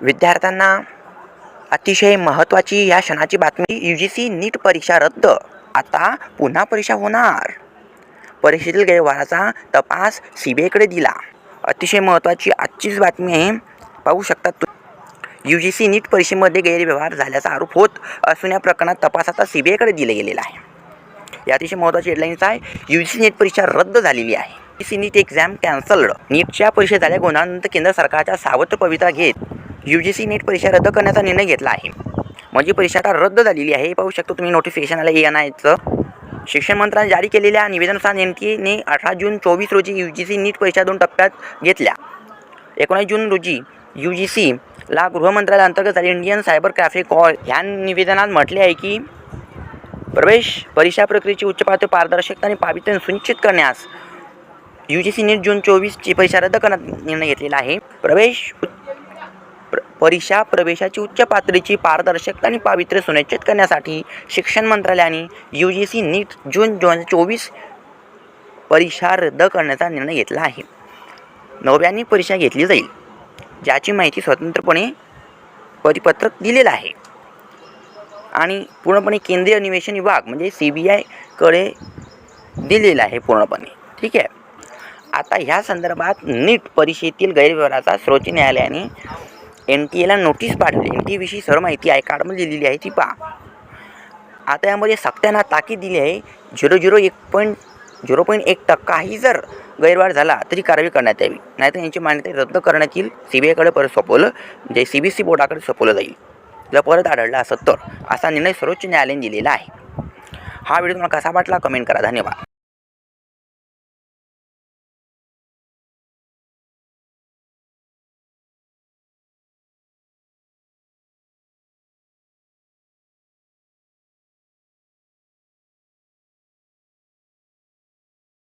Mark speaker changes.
Speaker 1: विद्यार्थ्यांना अतिशय महत्त्वाची या क्षणाची बातमी यू जी सी नीट परीक्षा रद्द. आता पुन्हा परीक्षा होणार. परीक्षेतील गैरव्यवहाराचा तपास सी बी आयकडे दिला. अतिशय महत्त्वाची आजचीच बातमी आहे. पाहू शकता तू यू जी सी नीट परीक्षेमध्ये गैरव्यवहार झाल्याचा आरोप होत असून या प्रकरणात तपास आता सी बी आयकडे दिला गेलेला आहे. या अतिशय महत्त्वाची हेडलाईन्स आहे. यू जी सी नीट परीक्षा रद्द झालेली आहे. सी नीट एक्झाम कॅन्सल्ड नीटच्या परीक्षा झाल्या गुणानंतर केंद्र सरकारच्या सावत्र पवित्रा घेत. यू जी सी नीट परीक्षा रद्द करण्याचा निर्णय घेतला आहे. माझी परीक्षा आता रद्द झालेली आहे. पाहू शकतो तुम्ही नोटिफिकेशन आलं एन आयचं शिक्षण मंत्र्यांनी जारी केलेल्या निवेदनानुसार एन टी अठरा जून चोवीस रोजी यू जी सी नीट परीक्षा दोन टप्प्यात घेतल्या. एकोणीस जून रोजी यू जी सीला गृहमंत्रालयाअंतर्गत झालेल्या इंडियन सायबर कॅफे कॉल ह्या निवेदनात म्हटले आहे की प्रवेश परीक्षा प्रक्रियेची उच्च पातळी पारदर्शकता आणि पावित्र्य सुनिश्चित करण्यास यू जी सी नीट जून चोवीसची परीक्षा रद्द करण्यात निर्णय घेतलेला आहे. प्रवेश प्र परीक्षा प्रवेशाची उच्च पातळीची पारदर्शकता आणि पावित्र्य सुनिश्चित करण्यासाठी शिक्षण मंत्रालयाने यू जी सी नीट जून दोन हजार चोवीस परीक्षा रद्द करण्याचा निर्णय घेतला आहे. नव्याने परीक्षा घेतली जाईल ज्याची माहिती स्वतंत्रपणे परिपत्रक दिलेलं आहे. आणि पूर्णपणे केंद्रीय अन्वेषण विभाग म्हणजे सी बी आयकडे दिलेलं आहे पूर्णपणे. ठीक आहे? आता ह्या संदर्भात नीट परीक्षेतील गैरव्यवहाराचा सर्वोच्च न्यायालयाने एन टी एला नोटीस पाठवली. एन टी एविषयी सर्व माहिती आय कार्डमध्ये दिलेली आहे ती पहा. आता यामध्ये सक्त्यांना ताकीद दिली आहे. झिरो झिरो एक पॉईंट झिरो पॉईंट एक टक्काही जर गैरव्यवहार झाला तरी कारवाई करण्यात यावी. नाहीतर यांची मान्यता रद्द करण्यात येईल. सी बी आयकडे परत सोपवलं म्हणजे सी बी सी बोर्डाकडे सोपवलं जाईल. जर परत आढळलं असं तर असा निर्णय सर्वोच्च न्यायालयाने दिलेला आहे. हा व्हिडिओ तुम्हाला कसा वाटला? कमेंट करा. धन्यवाद.